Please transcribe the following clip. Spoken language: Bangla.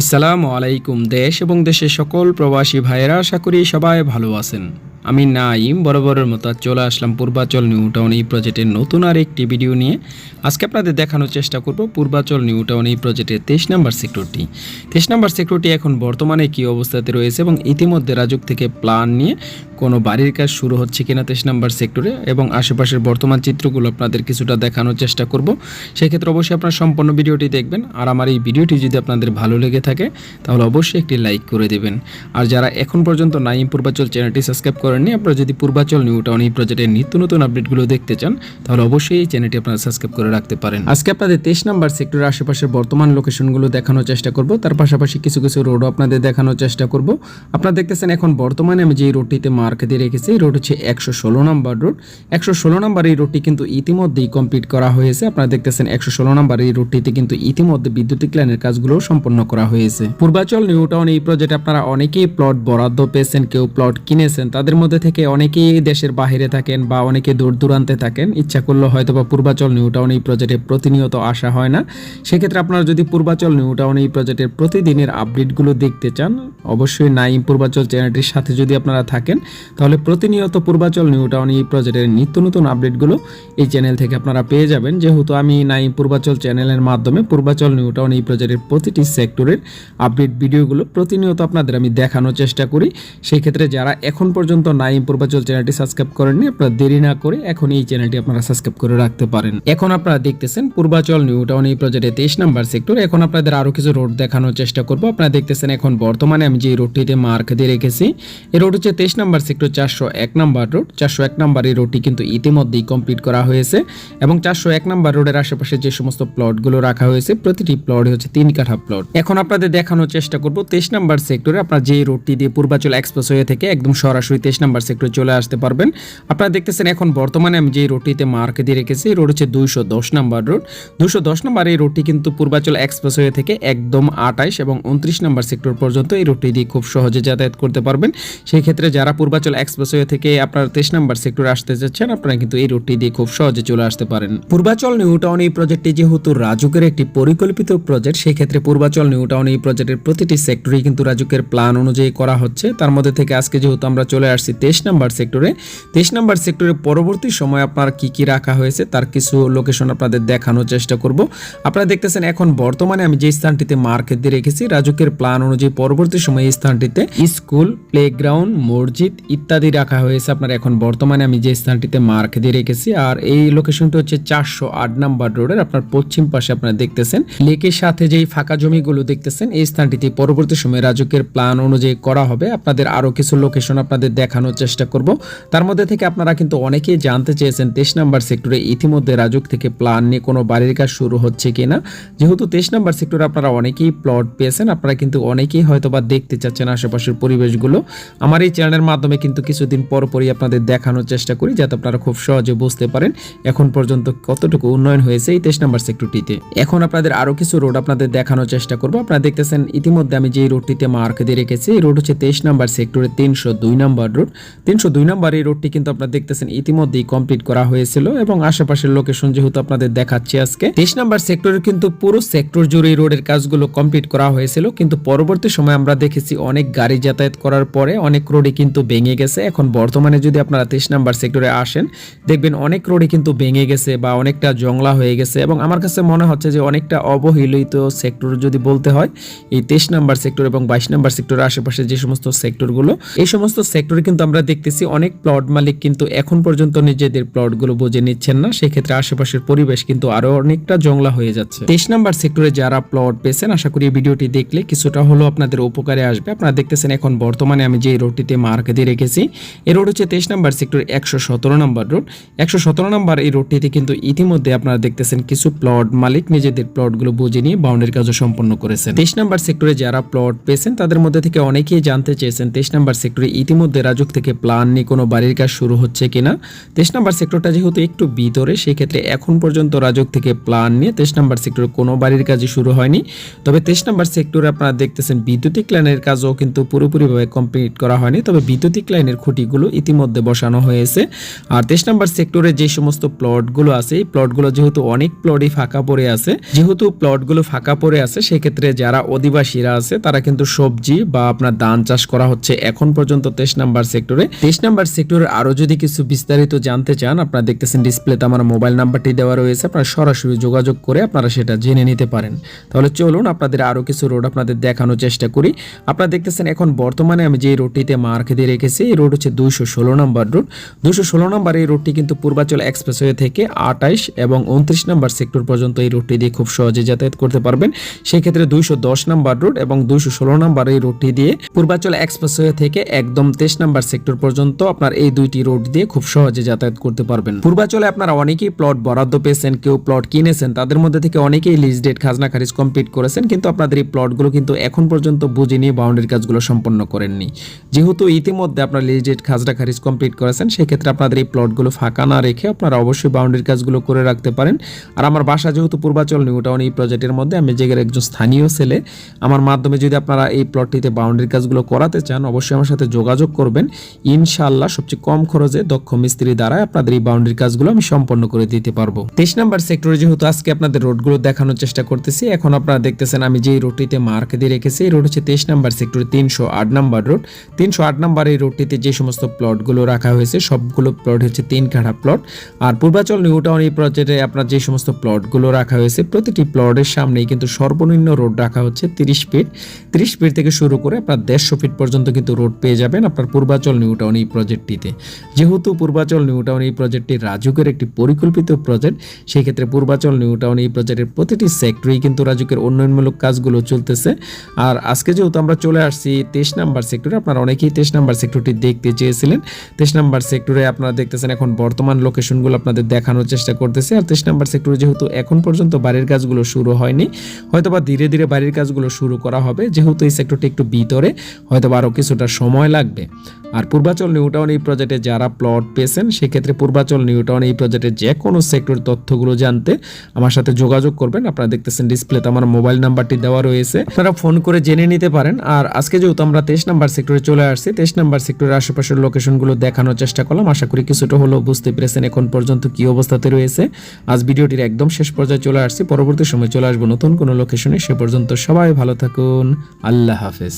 আসসালামু আলাইকুম দেশ এবং দেশের সকল প্রবাসী ভাইয়েরা, আশা করি সবাই ভালো আছেন। আমি নাইম বরাবরের মতো চলে আসলাম পূর্বাচল নিউ টাউন এই প্রজেক্টের নতুন আর একটি ভিডিও নিয়ে। আজকে আপনাদের দেখানোর চেষ্টা করব পূর্বাচল নিউ টাউন এই প্রজেক্টের তেইশ নাম্বার সেক্টরটি। তেইশ নাম্বার সেক্টরটি এখন বর্তমানে কি অবস্থাতে রয়েছে এবং ইতিমধ্যে রাজুক থেকে প্ল্যান নিয়ে কোনো বাড়ির কাজ শুরু হচ্ছে কিনা তেইশ নাম্বার সেক্টরে এবং আশেপাশের বর্তমান চিত্রগুলো আপনাদের কিছুটা দেখানোর চেষ্টা করব। সেক্ষেত্রে অবশ্যই আপনার সম্পূর্ণ ভিডিওটি দেখবেন। আর আমার এই ভিডিওটি যদি আপনাদের ভালো লেগে থাকে, তাহলে অবশ্যই একটি লাইক করে দেবেন। আর যারা এখন পর্যন্ত নাইম পূর্বাচল চ্যানেলটি সাবস্ক্রাইব করেননি, আপনারা যদি পূর্বাচল নিউ টাউন এই প্রজেক্টের নিত্য নতুন আপডেটগুলো দেখতে চান, তাহলে অবশ্যই এই চ্যানেলটি আপনারা সাবস্ক্রাইব করে রাখতে পারেন। আজকে আপনাদের তেইশ নাম্বার সেক্টরের আশেপাশের বর্তমান লোকেশনগুলো দেখানোর চেষ্টা করব। তার পাশাপাশি কিছু কিছু রোডও আপনাদের দেখানোর চেষ্টা করব। আপনারা দেখতেছেন এখন বর্তমানে আমি যে রোডটিতে মার্ক দিয়ে রেখেছি। এই রোড হচ্ছে একশো ষোলো নাম্বার রোড। একশো ষোলো নাম্বার এই রোডটি কিন্তু ইতিমধ্যেই কমপ্লিট করা হয়েছে। আপনারা দেখতেছেন একশো ষোলো নাম্বার এই রোডটিতে কিন্তু ইতিমধ্যে বিদ্যুতিক লাইনের কাজগুলো সম্পন্ন করা হয়েছে। পূর্বাচল নিউ টাউন এই প্রজেক্টে আপনারা অনেকেই প্লট বরাদ্দ পেয়েছেন, কেউ প্লট কিনেছেন। তাদের মধ্যে থেকে অনেকেই দেশের বাইরে থাকেন বা অনেকে দূর দূরান্তে থাকেন। ইচ্ছা করলে হয়তো বা পূর্বাচল নিউ টাউন এই প্রজেক্টে প্রতিনিয়ত আসা হয় না। সেক্ষেত্রে আপনারা যদি পূর্বাচল নিউ টাউন এই প্রজেক্টের প্রতিদিনের আপডেটগুলো দেখতে চান, অবশ্যই নাইম পূর্বাচল চ্যানেলটির সাথে যদি আপনারা থাকেন তাহলে প্রতিনিয়ত পূর্বাচল নিউ টাউন এই প্রজেক্টের নিত্য নতুন আপডেটগুলো এই চ্যানেল থেকে আপনারা পেয়ে যাবেন। যেহেতু আমি নাইম পূর্বাচল চ্যানেলের মাধ্যমে পূর্বাচল নিউ টাউন এই প্রজেক্টের প্রতিটি সেক্টরের আপডেট ভিডিওগুলো প্রতিনিয়ত আপনাদের আমি দেখানোর চেষ্টা করি। সেই ক্ষেত্রে যারা এখন পর্যন্ত নাইম পূর্বাচল চ্যানেলটি সাবস্ক্রাইব করেননি, আপনারা দেরি না করে এখন এই চ্যানেলটি আপনারা সাবস্ক্রাইব করে রাখতে পারেন। এখন আপনারা দেখতেছেন পূর্বাচল নিউ টাউন এই প্রজেক্টের তেইশ নাম্বার সেক্টর। এখন আপনাদের আরও কিছু রোড দেখানোর চেষ্টা করব। আপনারা দেখতেছেন এখন বর্তমানে আমি যে রোডটিতে মার্ক দিয়ে রেখেছি, এই রোড হচ্ছে তেইশ নাম্বার সেক্টর চারশো এক নাম্বার রোড। চারশো এক নাম্বার এই রোডটি কিন্তু ইতিমধ্যেই কমপ্লিট করা হয়েছে এবং চারশো এক নাম্বার রোডের আশেপাশে যে সমস্ত প্লটগুলো রাখা হয়েছে, প্রতিটি প্লট হচ্ছে তিন কাঠা প্লট এখন আপনাদের দেখানোর চেষ্টা করব, তেইশ নাম্বার সেক্টরে আপনার যে রোডটি দিয়ে পূর্বাচল এক্সপ্রেসওয়ে থেকে একদম সরাসরি তেইশ নাম্বার সেক্টরে চলে আসতে পারবেন। আপনারা দেখতেছেন এখন বর্তমানে আমি যে রোডটিতে মার্ক দিয়ে রেখেছি, এই রোড হচ্ছে দুইশো দশ নাম্বার রোড দুশো দশ নাম্বার এই রোডটি কিন্তু পূর্বাচল এক্সপ্রেস হয়ে থেকে একদম আটাইশ এবং উনত্রিশ নাম্বার সেক্টর পর্যন্ত এই রোডটি দিয়ে খুব সহজে যাতায়াত করতে পারবেন। সেই ক্ষেত্রে যারা পূর্বাচল এক্সপ্রেসওয়ে থেকে আপনার তেইশ নাম্বার সেক্টর আসতে যাচ্ছেন, আপনারা কিন্তু এই রোডটি দিয়ে খুব সহজে চলে আসতে পারেন। পূর্বাচল নিউ টাউন এই প্রজেক্টটি যেহেতু রাজুকের একটি পরিকল্পিত প্রজেক্ট সেই ক্ষেত্রে পূর্বাচল নিউ টাউন এই প্রজেক্টের প্রতিটি সেক্টরেই কিন্তু রাজুকের প্ল্যান অনুযায়ী করা হচ্ছে। তার মধ্যে থেকে আজকে যেহেতু আমরা চলে আসছি তেইশ নাম্বার সেক্টরে তেইশ নাম্বার সেক্টরে পরবর্তী সময় আপনার কি কি রাখা হয়েছে তার কিছু লোকেশন আপনাদের দেখানোর চেষ্টা করব। আপনারা দেখতেছেন এখন বর্তমানে আমি যে স্থানটিতে মার্কেট দিয়ে রেখেছি, রাজুকের প্ল্যান অনুযায়ী পরবর্তী সময় এই স্থানটিতে স্কুল প্লেগ্রাউন্ড মসজিদ ইত্যাদি রাখা হয়েছে আপনার এখন বর্তমানে। আমি যে স্থানটিতে মার্ক দিয়ে রেখেছি, আর এই লোকেশনটি হচ্ছে চারশো আট নাম্বার রোডের। আপনার পশ্চিম পাশে আপনারা দেখতেছেন, লেকের সাথে যেই ফাঁকা জমিগুলো দেখতেছেন, এই স্থানটিতে পরবর্তী সময় রাজকের প্ল্যান অনুযায়ী করা হবে। আপনাদের আরও কিছু লোকেশন আপনাদের দেখানোর চেষ্টা করব। তার মধ্যে থেকে আপনারা কিন্তু অনেকেই জানতে চেয়েছেন, তেইশ নাম্বার সেক্টরে ইতিমধ্যে রাজক থেকে প্ল্যান নিয়ে কোনো বাড়ির কাজ শুরু হচ্ছে কিনা। যেহেতু তেইশ নাম্বার সেক্টরে আপনারা অনেকেই প্লট পেয়েছেন, আপনারা কিন্তু অনেকেই হয়তো বা দেখতে চাচ্ছেন আশেপাশের পরিবেশগুলো। আমার এই চ্যানেলের মাধ্যমে কিন্তু কিছুদিন পর পরই আপনাদের দেখানোর চেষ্টা করি যাতে আপনারা খুব সহজে বুঝতে পারেন এখন পর্যন্ত কতটুকু উন্নয়ন হয়েছে এই তেইশ নাম্বার সেক্টরটিতে। এখন আপনাদের আরও কিছু রোড আপনাদের দেখানোর চেষ্টা করব। আপনারা দেখতেছেন ইতিমধ্যে আমি যে রোডটিতে মার্ক দিয়ে রেখেছি, এই রোড হচ্ছে তেইশ নাম্বার সেক্টরে তিনশো দুই নাম্বার রোড। তিনশো দুই নাম্বার এই রোডটি কিন্তু আপনারা দেখতেছেন ইতিমধ্যেই কমপ্লিট করা হয়েছিল এবং আশেপাশের লোকেশন যেহেতু আপনাদের দেখাচ্ছি আজকে, তেইশ নাম্বার সেক্টরে কিন্তু পুরো সেক্টর জুড়ে এই রোডের কাজগুলো কমপ্লিট করা হয়েছিল। কিন্তু পরবর্তী সময় আমরা দেখেছি অনেক গাড়ি যাতায়াত করার পরে অনেক রোডে কিন্তু ভেঙে গেছে। এখন বর্তমানে যদি আপনারা তেইশ নাম্বার সেক্টরে আসেন, দেখবেন অনেক রোডে কিন্তু ভেঙে গেছে বা অনেকটা জংলা হয়ে গেছে এবং আমার কাছে মনে হচ্ছে যে অনেকটা অবহেলিত সেক্টর যদি বলতে হয়, এই তেইশ নাম্বার সেক্টর এবং বাইশ নাম্বার সেক্টরের আশেপাশে যে সমস্ত সেক্টরগুলো, এই সমস্ত সেক্টরে কিন্তু আমরা দেখতেছি অনেক প্লট মালিক কিন্তু এখন পর্যন্ত নিজেদের প্লটগুলো বুঝে নিচ্ছেন না। সেক্ষেত্রে আশেপাশের পরিবেশ কিন্তু আরও অনেকটা জংলা হয়ে যাচ্ছে। তেইশ নাম্বার সেক্টরে যারা প্লট পেয়েছেন, আশা করি ভিডিওটি দেখলে কিছুটা হলো আপনাদের উপকারে আসবে। আপনারা দেখতেছেন এখন বর্তমানে আমি যে রোডটিতে মার্ক দিয়ে রেখেছি। এই রোড হচ্ছে তেইশ নাম্বার সেক্টর একশো সতেরো নাম্বার রোড একশো সতেরো নাম্বার এই রোডটিতে কিন্তু ইতিমধ্যে আপনারা দেখতেছেন কিছু প্লট মালিক নিজেদের প্লটগুলো বুঝে নিয়ে বাউন্ডারি কাজও সম্পন্ন করেছেন। তেইশ নাম্বার সেক্টরে যারা প্লট পেয়েছেন, তাদের মধ্যে থেকে অনেকেই জানতে চেয়েছেন তেইশ নাম্বার সেক্টরে ইতিমধ্যে রাজুক থেকে প্ল্যান নিয়ে কোনো বাড়ির কাজ শুরু হচ্ছে কিনা। তেইশ নাম্বার সেক্টরটা যেহেতু একটু ভিতরে, সেক্ষেত্রে এখন পর্যন্ত রাজুক থেকে প্ল্যান নিয়ে তেইশ নাম্বার সেক্টরে কোনো বাড়ির কাজই শুরু হয়নি। তবে তেইশ নাম্বার সেক্টরে আপনারা দেখতেছেন বিদ্যুতিক লাইনের কাজও কিন্তু পুরোপুরিভাবে কমপ্লিট করা হয়নি। তবে বিদ্যুতিক ইলেকট্রিক লাইনের খুঁটিগুলো ইতিমধ্যে বসানো হয়েছে। আর তেইশ নাম্বার সেক্টরে যে সমস্ত প্লটগুলো আছে, এই প্লটগুলো যেহেতু অনেক প্লটই ফাঁকা পড়ে আছে, যেহেতু প্লটগুলো ফাঁকা পড়ে আছে, সেক্ষেত্রে যারা অধিবাসীরা আছে, তারা কিন্তু সবজি বা আপনার ধান চাষ করা হচ্ছে এখন পর্যন্ত তেইশ নাম্বার সেক্টরে। তেইশ নাম্বার সেক্টরে আরও যদি কিছু বিস্তারিত জানতে চান, আপনারা দেখতেছেন ডিসপ্লেতে আমার মোবাইল নাম্বারটি দেওয়া রয়েছে, আপনারা সরাসরি যোগাযোগ করে আপনারা সেটা জেনে নিতে পারেন। তাহলে চলুন আপনাদের আরও কিছু রোড আপনাদের দেখানোর চেষ্টা করি। আপনারা দেখতেছেন এখন বর্তমানে আমি যে রোডটিতে মার্ক দিয়ে রেখেছি এই রোড হচ্ছে দুইশো ষোলো নম্বর রোড। দুইশো ষোলো নম্বর এই রোডটি কিন্তু পূর্বাচল এক্সপ্রেসওয়ে থেকে আটাইশ এবং উনত্রিশ নম্বর সেক্টর পর্যন্ত এই রোডটি দিয়ে খুব সহজে যাতায়াত করতে পারবেন। সেক্ষেত্রে দুইশো দশ নম্বর রোড এবং দুইশো ষোলো নম্বর এই রোডটি দিয়ে পূর্বাচল এক্সপ্রেসওয়ে থেকে একদম তেইশ নম্বর সেক্টর পর্যন্ত আপনার এই দুইটি রোড দিয়ে খুব সহজে যাতায়াত করতে পারবেন। পূর্বাচলে আপনারা অনেকেই প্লট বরাদ্দ পেয়েছেন, কেউ প্লট কিনেছেন, তাদের মধ্যে থেকে অনেকেই লিজ ডেট খাজনা খারিজ কমপ্লিট করেছেন, কিন্তু আপনাদের এই প্লটগুলো কিন্তু এখন পর্যন্ত বুঝে নিয়ে বাউন্ডারি কাজগুলো সম্পন্ন করেননি। যেহেতু ইতিমধ্যে আপনার লিজ ডেট খাজনা খারিজ কমপ্লিট করেছেন, সেক্ষেত্রে আপনাদের এই প্লটগুলো ফাঁকা না রেখে আপনারা অবশ্যই বাউন্ডারি কাজগুলো করে রাখতে পারেন। আর আমার বাসা যেহেতু পূর্বাচল নিউ টাউন এই প্রজেক্টের মধ্যে আমি জেগের একজন স্থানীয় ছেলে, আমার মাধ্যমে যদি আপনারা এই প্লটটিতে বাউন্ডারি কাজগুলো করাতে চান, অবশ্যই আমার সাথে যোগাযোগ করবেন। ইনশাআল্লাহ সবচেয়ে কম খরচে দক্ষ মিস্ত্রি দ্বারা আপনাদের এই বাউন্ডারি কাজগুলো আমি সম্পন্ন করে দিতে পারব। তেইশ নাম্বার সেক্টরে যেহেতু আজকে আপনাদের রোডগুলো দেখানোর চেষ্টা করতেছি, এখন আপনারা দেখতেছেন আমি যেই রোডটিতে মার্ক দিয়ে রেখেছি, এই রোড হচ্ছে তেইশ নাম্বার সেক্টরে তিনশো আট নাম্বার রোড তিনশো আট নাম্বার এই রোডটিতে যে সমস্ত প্লটগুলো রাখা হয়েছে, সবগুলো প্লট হচ্ছে তিন কাঠা প্লট। আর পূর্বাচল নিউ টাউন এই প্রজেক্টে আপনার যে সমস্ত প্লটগুলো রাখা হয়েছে, প্রতিটি প্লটের সামনেই কিন্তু সর্বনিম্ন রোড রাখা হচ্ছে তিরিশ ফিট। তিরিশ ফিট থেকে শুরু করে আপনার দেড়শো ফিট পর্যন্ত কিন্তু রোড পেয়ে যাবেন আপনার পূর্বাচল নিউ টাউন এই প্রজেক্টটিতে যেহেতু পূর্বাচল নিউ টাউন এই প্রজেক্টটি রাজুকের একটি পরিকল্পিত প্রজেক্ট সেই ক্ষেত্রে পূর্বাচল নিউ টাউন এই প্রজেক্টের প্রতিটি সেক্টরেই কিন্তু রাজুকের উন্নয়নমূলক কাজগুলো চলতেছে। আর আজকে যেহেতু আমরা চলে আসছি তেইশ নাম্বার সেক্টরে আপনারা অনেকেই তেইশ নাম্বার সেক্টরটি দেখতে চেয়েছিলেন। তেইশ নাম্বার সেক্টরে আপনারা দেখতেছেন এখন বর্তমান লোকেশনগুলো আপনাদের দেখানোর চেষ্টা করতেছে। আর তেইশ নাম্বার সেক্টরে যেহেতু এখন পর্যন্ত বাড়ির কাজগুলো শুরু হয়নি, হয়তোবা ধীরে ধীরে বাড়ির কাজগুলো শুরু করা হবে। যেহেতু এই সেক্টরটি একটু ভিতরে, হয়তোবা আরও কিছুটা সময় লাগবে। আর পূর্বাচল নিউটাউন এই প্রজেক্টে যারা প্লট পেয়েছেন, সেক্ষেত্রে পূর্বাচল নিউটাউন এই প্রজেক্টের যে কোনো সেক্টর তথ্যগুলো জানতে আমার সাথে যোগাযোগ করবেন। আপনারা দেখতেছেন ডিসপ্লেতে আমার মোবাইল নাম্বারটি দেওয়া রয়েছে। আপনারা ফোন করে জেনে নিতে পারেন। আর আজকে যেহেতু আমরা তেইশ নাম্বার সেক্টরে চলে আসছি, তেইশ নাম্বার সেক্টরের আশেপাশের লোকেশনগুলো দেখানোর চেষ্টা করলাম। আশা করি কিছুটা হলেও বুঝতে পেরেছেন এখন পর্যন্ত কি অবস্থাতে রয়েছে। আজ ভিডিওটির একদম শেষ পর্যায়ে চলে আসছি। পরবর্তী সময় চলে আসব নতুন কোনো লোকেশনে সে পর্যন্ত সবাই ভালো থাকুন। আল্লাহ হাফেজ।